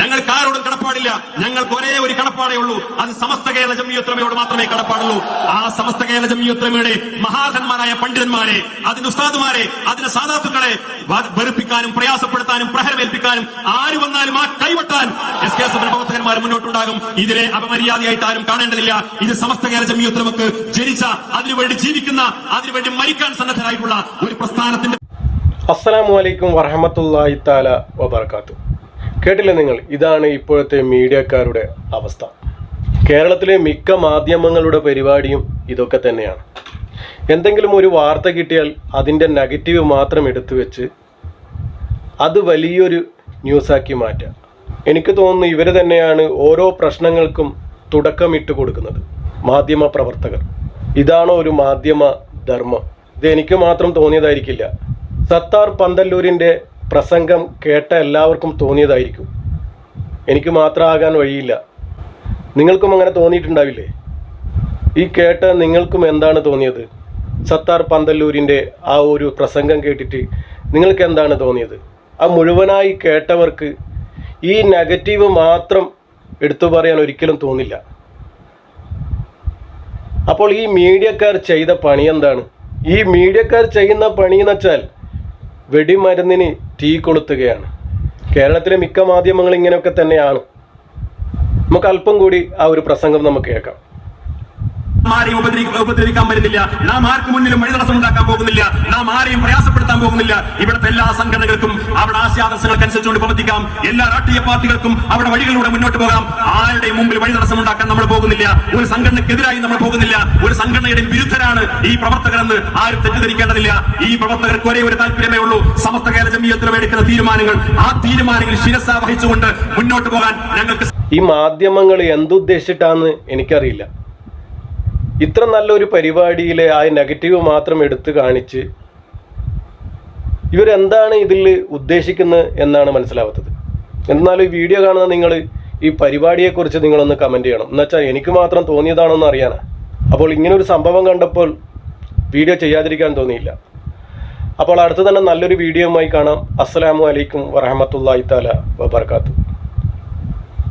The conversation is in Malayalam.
ഞങ്ങൾക്ക് ആരോടും കടപ്പാടില്ല. ഞങ്ങൾക്ക് ഒരേ ഒരു കടപ്പാടേ ഉള്ളൂ. അത് സമസ്ത കേരള ജമിയത്രമയോട് മാത്രമേ കടപ്പാടുള്ളൂ. ആ സമസ്ത കേരള ജമിയത്രമയുടെ മഹാധന്മാരായ പണ്ഡിതന്മാരെ അതിന് ഉസ്താദുമാരെ അതിന് സാധാത്തുക്കളെ വെറുപ്പിക്കാനും പ്രയാസപ്പെടുത്താനും പ്രഹരമേൽപ്പിക്കാനും ആര് വന്നാലും ആ കൈവട്ടാൻ എസ് കെ എസ് പ്രവർത്തകന്മാർ മുന്നോട്ടുണ്ടാകും. ഇതിനെ അപമര്യാദയായിട്ട് ആരും കാണേണ്ടതില്ല. ഇത് സമസ്ത കേരള ജമിയത്രമക്ക് ജനിച്ച അതിനുവേണ്ടി ജീവിക്കുന്ന അതിനുവേണ്ടി മരിക്കാൻ സന്നദ്ധരായിട്ടുള്ള ഒരു പ്രസ്ഥാനത്തിന്റെ അസ്സലാമു അലൈക്കും വറഹമത്തല്ലാഹി താല വബർക്കാത്തു കേട്ടില്ലേ നിങ്ങൾ? ഇതാണ് ഇപ്പോഴത്തെ മീഡിയക്കാരുടെ അവസ്ഥ. കേരളത്തിലെ മിക്ക മാധ്യമങ്ങളുടെ പരിപാടിയും ഇതൊക്കെ തന്നെയാണ്. എന്തെങ്കിലും ഒരു വാർത്ത കിട്ടിയാൽ അതിന്റെ നെഗറ്റീവ് മാത്രം എടുത്തു വെച്ച് അത് വലിയൊരു ന്യൂസാക്കി മാറ്റുക. എനിക്ക് തോന്നുന്നു ഇവർ തന്നെയാണ് ഓരോ പ്രശ്നങ്ങൾക്കും തുടക്കമിട്ട് കൊടുക്കുന്നത്. മാധ്യമ പ്രവർത്തകർ. ഇതാണോ ഒരു മാധ്യമ ധർമ്മം? ഇത് എനിക്ക് മാത്രം തോന്നിയതായിരിക്കില്ല. സത്താർ പന്തല്ലൂരിന്റെ പ്രസംഗം കേട്ട എല്ലാവർക്കും തോന്നിയതായിരിക്കും. എനിക്ക് മാത്രമാകാൻ വഴിയില്ല. നിങ്ങൾക്കും അങ്ങനെ തോന്നിയിട്ടുണ്ടാവില്ലേ? ഈ കേട്ട നിങ്ങൾക്കും എന്താണ് തോന്നിയത്? സത്താർ പന്തല്ലൂരിന്റെ ആ ഒരു പ്രസംഗം കേട്ടിട്ട് നിങ്ങൾക്ക് എന്താണ് തോന്നിയത്? ആ മുഴുവനായി കേട്ടവർക്ക് ഈ നെഗറ്റീവ് മാത്രം എടുത്തു പറയാൻ ഒരിക്കലും തോന്നില്ല. അപ്പോൾ ഈ മീഡിയക്കാർ ചെയ്ത പണി എന്താണ്? ഈ മീഡിയക്കാർ ചെയ്യുന്ന പണി എന്ന് വെച്ചാൽ വെടിമരുന്നിന് തീ കൊളുത്തുകയാണ്. കേരളത്തിലെ മിക്ക മാധ്യമങ്ങൾ ഇങ്ങനെയൊക്കെ തന്നെയാണ്. നമുക്ക് അല്പം കൂടി ആ ഒരു പ്രസംഗം നമുക്ക് കേൾക്കാം. ആരെയും ഉപദ്രവി- ഉപദ്രവിക്കാൻ പറ്റുന്നില്ല. നാം ആർക്കും മുന്നിലും വഴിതടസ്സം ഉണ്ടാക്കാൻ പോകുന്നില്ല. നാം ആരെയും പ്രയാസപ്പെടുത്താൻ പോകുന്നില്ല. ഇവിടുത്തെ എല്ലാ സംഘടനകൾക്കും അവിടെ ആശയാദർശങ്ങൾക്ക് അനുസരിച്ചുകൊണ്ട് പ്രവർത്തിക്കാം. എല്ലാ രാഷ്ട്രീയ പാർട്ടികൾക്കും അവിടെ വഴികളിലൂടെ മുന്നോട്ട് പോകാം. ആരുടെയും മുമ്പിൽ വഴിതടസ്സം ഉണ്ടാക്കാൻ നമ്മൾ പോകുന്നില്ല. ഒരു സംഘടനക്കെതിരായി നമ്മൾ പോകുന്നില്ല. ഒരു സംഘടനയുടെ വിരുദ്ധരാണ് ഈ പ്രവർത്തകരെന്ന് ആരും തെറ്റിദ്ധരിക്കേണ്ടതില്ല. ഈ പ്രവർത്തകർക്ക് ഒരേ ഒരു താല്പര്യമേ ഉള്ളൂ. സമസ്ത കേരള ജമീയത്തിന് എടുക്കുന്ന തീരുമാനങ്ങൾ. ആ തീരുമാനങ്ങൾ ശിരസ വഹിച്ചുകൊണ്ട് മുന്നോട്ട് പോകാൻ ഞങ്ങൾക്ക് ഈ മാധ്യമങ്ങൾ എന്തുദ്ദേശിച്ചിട്ടാന്ന് എനിക്കറിയില്ല. ഇത്ര നല്ലൊരു പരിപാടിയിലെ ആ നെഗറ്റീവ് മാത്രം എടുത്തു കാണിച്ച് ഇവരെന്താണ് ഇതിൽ ഉദ്ദേശിക്കുന്നത് എന്നാണ് മനസ്സിലാവാത്തത്. എന്നാലും ഈ വീഡിയോ കാണുന്ന നിങ്ങൾ ഈ പരിപാടിയെക്കുറിച്ച് നിങ്ങളൊന്ന് കമന്റ് ചെയ്യണം. എന്നുവെച്ചാൽ എനിക്ക് മാത്രം തോന്നിയതാണെന്ന് അറിയാനാ. അപ്പോൾ ഇങ്ങനൊരു സംഭവം കണ്ടപ്പോൾ വീഡിയോ ചെയ്യാതിരിക്കാൻ തോന്നിയില്ല. അപ്പോൾ അടുത്ത് തന്നെ നല്ലൊരു വീഡിയോയുമായി കാണാം. അസ്സലാമു അലൈക്കും വറഹമത്തല്ലാഹി താല വബർക്കാത്തു